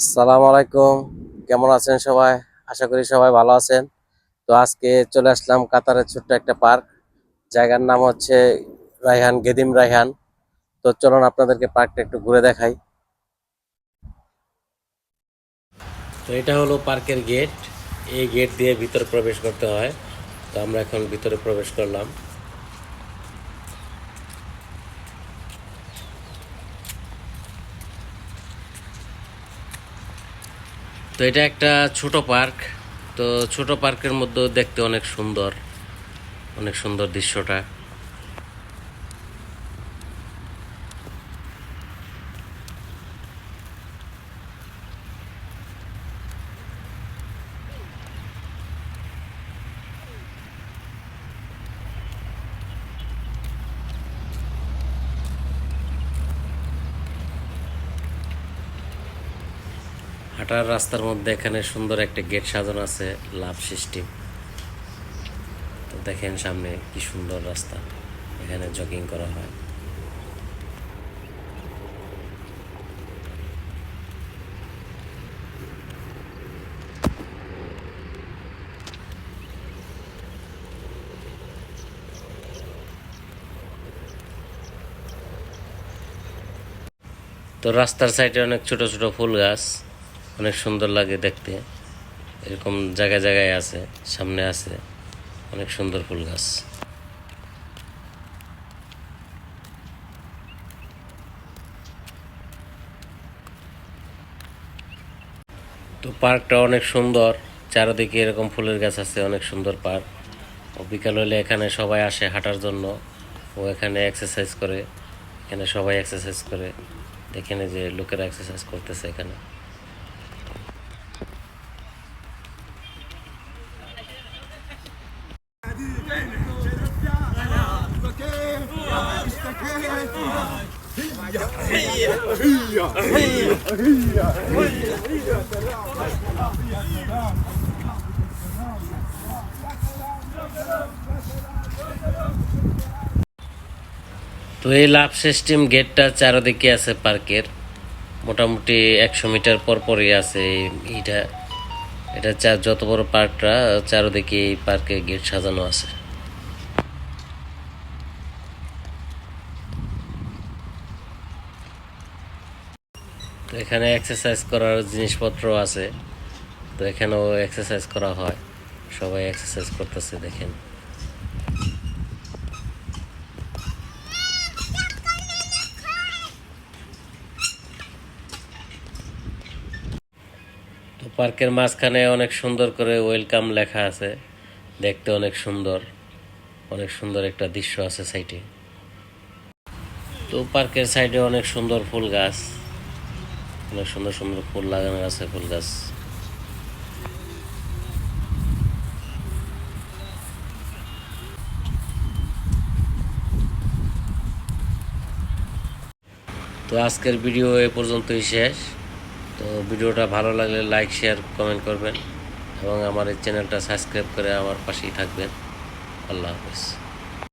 আসসালামু আলাইকুম। কেমন আছেন সবাই? আশা করি সবাই ভালো আছেন। তো আজকে চলে আসলাম কাতারের ছোট্ট একটা পার্ক। জায়গার নাম হচ্ছে রায়হান, গেদিম রায়হান। তো চলুন আপনাদেরকে পার্কটা একটু ঘুরে দেখাই। তো এটা হলো পার্কের গেট। এই গেট দিয়ে ভিতরে প্রবেশ করতে হয়। তো আমরা এখন ভিতরে প্রবেশ করলাম। তো এটা একটা ছোট পার্ক। তো ছোট পার্কের মধ্যেও দেখতে অনেক সুন্দর অনেক সুন্দর দৃশ্যটা। হাঁটার রাস্তার মধ্যে এখানে সুন্দর একটা গেট সাজানো আছে, লাভ সিস্টেম। তো দেখেন সামনে কি সুন্দর রাস্তা, এখানে জগিং করা হয়। তো রাস্তার সাইডে অনেক ছোট ছোট ফুল গাছ। অনেক সুন্দর লাগে দেখতে। এরকম জায়গায় জায়গায় আছে, সামনে আছে, অনেক সুন্দর ফুল গাছ। তো পার্কটা অনেক সুন্দর, চারিদিকে এরকম ফুলের গাছ আছে, অনেক সুন্দর পার্ক। ও বিকাল হলে এখানে সবাই আসে হাঁটার জন্য, ও এখানে এক্সারসাইজ করে, এখানে সবাই এক্সারসাইজ করে দেখেন যে লোকেরা এক্সারসাইজ করতেছে এখানে। তো এই লাভ সিস্টেম গেটটা চারদিকে আছে পার্কের। মোটামুটি একশো মিটার পর পরই আছে এই- এইটা। এটা চা যত বড় পার্কটা, চারদিকে এই পার্কে গেট সাজানো আছে। এখানে এক্সারসাইজ করার জিনিসপত্র আছে। তো এখানেও এক্সারসাইজ করা হয়। সবাই এক্সারসাইজ করতেছে, দেখেন। তো পার্কের মাঝখানে অনেক সুন্দর করে ওয়েলকাম লেখা আছে। দেখতে অনেক সুন্দর। অনেক সুন্দর একটা দৃশ্য আছে সাইডে তো পার্কের সাইডে অনেক সুন্দর ফুল গাছ। অনেক সুন্দর সুন্দর ফুল লাগানো আছে, ফুল গাছ। তো আজকের ভিডিও এ পর্যন্তই শেষ। তো ভিডিওটা ভালো লাগলে লাইক শেয়ার কমেন্ট করবেন এবং আমার এই চ্যানেলটা সাবস্ক্রাইব করে আমার পাশেই থাকবেন। আল্লাহ হাফেজ।